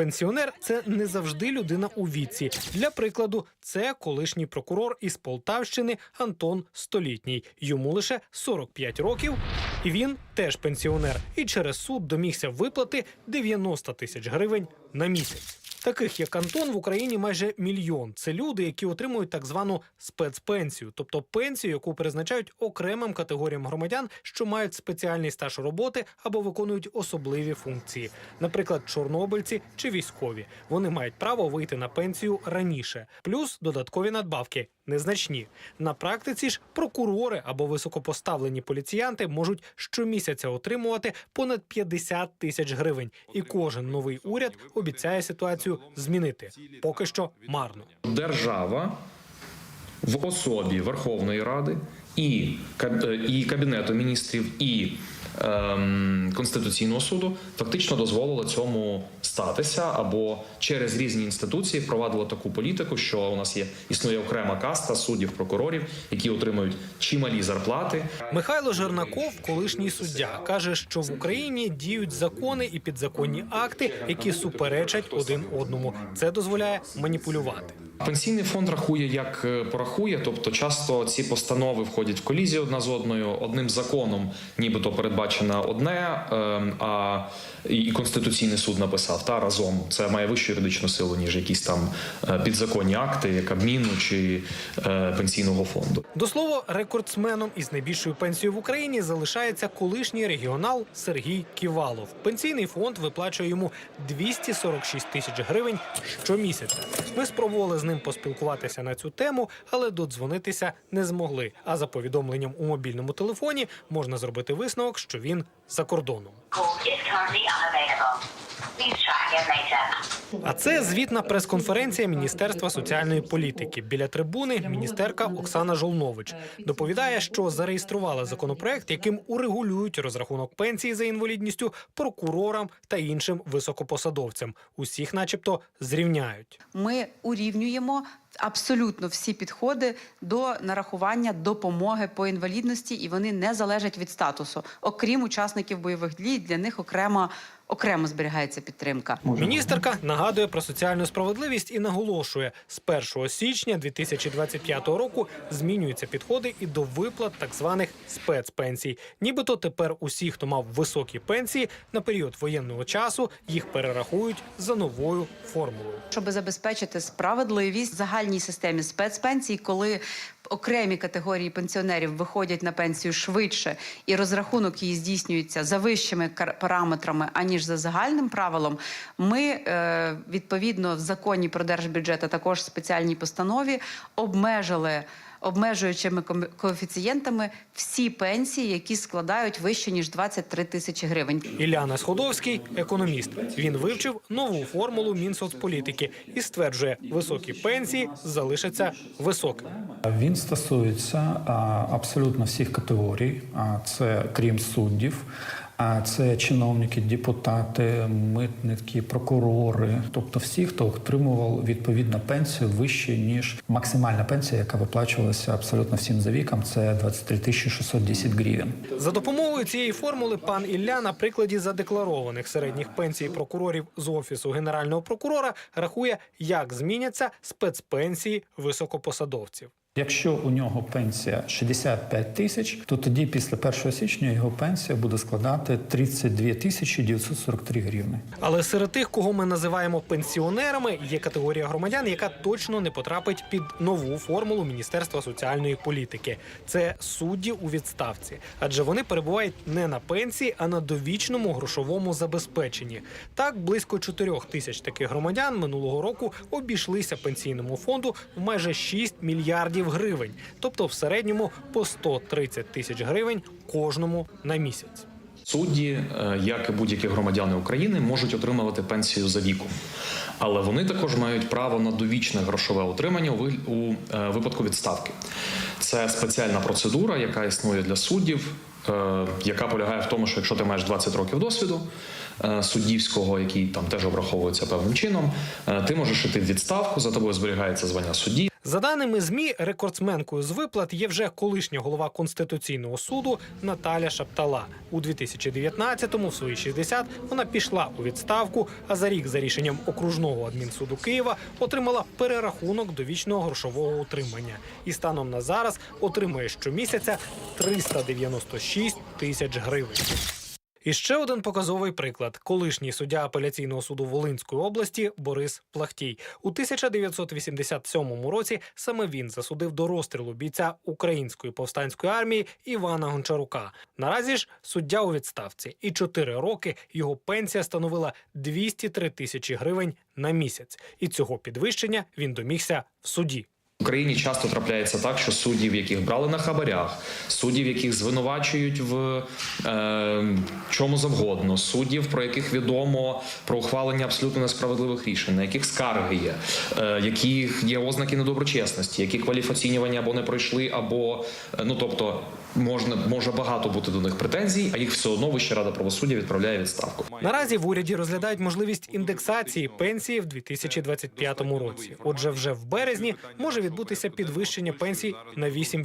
пенсіонер це не завжди людина у віці. Для прикладу, це колишній прокурор із Полтавщини Антон Столітній. Йому лише 45 років, і він теж пенсіонер. І через суд домігся виплати 90 тисяч гривень на місяць. Таких як Антон в Україні майже мільйон. Це люди, які отримують так звану спецпенсію, тобто пенсію, яку призначають окремим категоріям громадян, що мають спеціальний стаж роботи або виконують особливі функції, наприклад, чорнобильці чи військові. Вони мають право вийти на пенсію раніше, плюс додаткові надбавки. Незначні на практиці ж прокурори або високопоставлені поліціянти можуть щомісяця отримувати понад 50 тисяч гривень, і кожен новий уряд обіцяє ситуацію змінити. Поки що марно. держава в особі Верховної Ради і, е, Кабінету міністрів, і Конституційного суду фактично дозволила цьому статися або через різні інституції впровадила таку політику, що у нас є існує окрема каста суддів, прокурорів, які отримують чималі зарплати. Михайло Жернаков, колишній суддя, каже, що в Україні діють закони і підзаконні акти, які суперечать один одному. Це дозволяє маніпулювати. Пенсійний фонд рахує, як е, порахує, тобто часто ці постанови входять в колізію одна з одною. Одним законом, нібито передбачено одне, ем, а і конституційний суд написав та разом. Це має вищу юридичну силу ніж якісь там е, підзаконні акти, як Кабміну чи е, пенсійного фонду. До слова, рекордсменом із найбільшою пенсією в Україні залишається колишній регіонал Сергій Ківалов. Пенсійний фонд виплачує йому 246 тисяч гривень щомісяця. Ми спробували з ним поспілкуватися на цю тему, але додзвонитися не змогли. А за повідомленням у мобільному телефоні можна зробити висновок, що він за кордоном. А це звітна прес-конференція Міністерства соціальної політики. Біля трибуни міністерка Оксана Жолнович доповідає, що зареєструвала законопроект, яким урегулюють розрахунок пенсії за інвалідністю прокурорам та іншим високопосадовцям. Усіх, начебто, зрівняють. ми урівнюємо діємо абсолютно всі підходи до нарахування допомоги по інвалідності, і вони не залежать від статусу. Окрім учасників бойових дій, для них окремо окремо зберігається підтримка. Міністерка нагадує про соціальну справедливість і наголошує, з 1 січня 2025 року змінюються підходи і до виплат так званих спецпенсій. Нібито тепер усі, хто мав високі пенсії на період воєнного часу, їх перерахують за новою формулою. щоб забезпечити справедливість в загальній системі спецпенсій, коли окремі категорії пенсіонерів виходять на пенсію швидше, і розрахунок її здійснюється за вищими параметрами аніж за загальним правилом. Ми е, відповідно в законі про держбюджет, а також спеціальній постанові обмежили. Обмежуючими коефіцієнтами всі пенсії, які складають вище ніж 23 тисячі гривень. Іляна Сходовський економіст. Він вивчив нову формулу Мінсоцполітики і стверджує, високі пенсії залишаться високими. Він стосується абсолютно всіх категорій. А це крім суддів, а це чиновники, депутати, митники, прокурори, тобто всі, хто отримував відповідну пенсію вище ніж максимальна пенсія, яка виплачувалася абсолютно всім за віком. Це 23 тисячі 610 гривень. За допомогою цієї формули пан Ілля на прикладі задекларованих середніх пенсій прокурорів з офісу генерального прокурора рахує, як зміняться спецпенсії високопосадовців. Якщо у нього пенсія 65 тисяч, то тоді після 1 січня його пенсія буде складати 32 тисячі 943 гривни. Але серед тих, кого ми називаємо пенсіонерами, є категорія громадян, яка точно не потрапить під нову формулу Міністерства соціальної політики. Це судді у відставці, адже вони перебувають не на пенсії, а на довічному грошовому забезпеченні. Так, близько 4 тисяч таких громадян минулого року обійшлися пенсійному фонду в майже 6 мільярдів гривень, тобто в середньому по 130 тисяч гривень кожному на місяць. Судді, е, як і будь-які громадяни України, можуть отримувати пенсію за віком, але вони також мають право на довічне грошове утримання у е, випадку відставки. Це спеціальна процедура, яка існує для суддів, е, яка полягає в тому, що якщо ти маєш 20 років досвіду суддівського, який там теж обраховується певним чином, ти можеш іти в відставку, за тобою зберігається звання судді. За даними змі, рекордсменкою з виплат є вже колишня голова конституційного суду Наталя Шаптала. У 2019-му, в свої 60, вона пішла у відставку. А за рік, за рішенням окружного адмінсуду Києва, отримала перерахунок довічного грошового утримання. І станом на зараз отримує щомісяця 396 тисяч гривень. І ще один показовий приклад: колишній суддя апеляційного суду Волинської області Борис Плахтій у 1987 році саме він засудив до розстрілу бійця української повстанської армії Івана Гончарука. Наразі ж суддя у відставці, і 4 роки його пенсія становила 203 тисячі гривень на місяць. І цього підвищення він домігся в суді. В Україні часто трапляється так, що суддів, яких брали на хабарях, суддів, яких звинувачують в е, чому завгодно, суддів, про яких відомо про ухвалення абсолютно несправедливих рішень, на яких скарги є, е, яких є ознаки недоброчесності, які кваліфоцінювання або не пройшли, або е, ну тобто можна може багато бути до них претензій, а їх все одно Вища рада правосуддя відправляє відставку. Наразі в уряді розглядають можливість індексації пенсії в 2025 році. Отже, вже в березні може відбутися підвищення пенсій на 8%.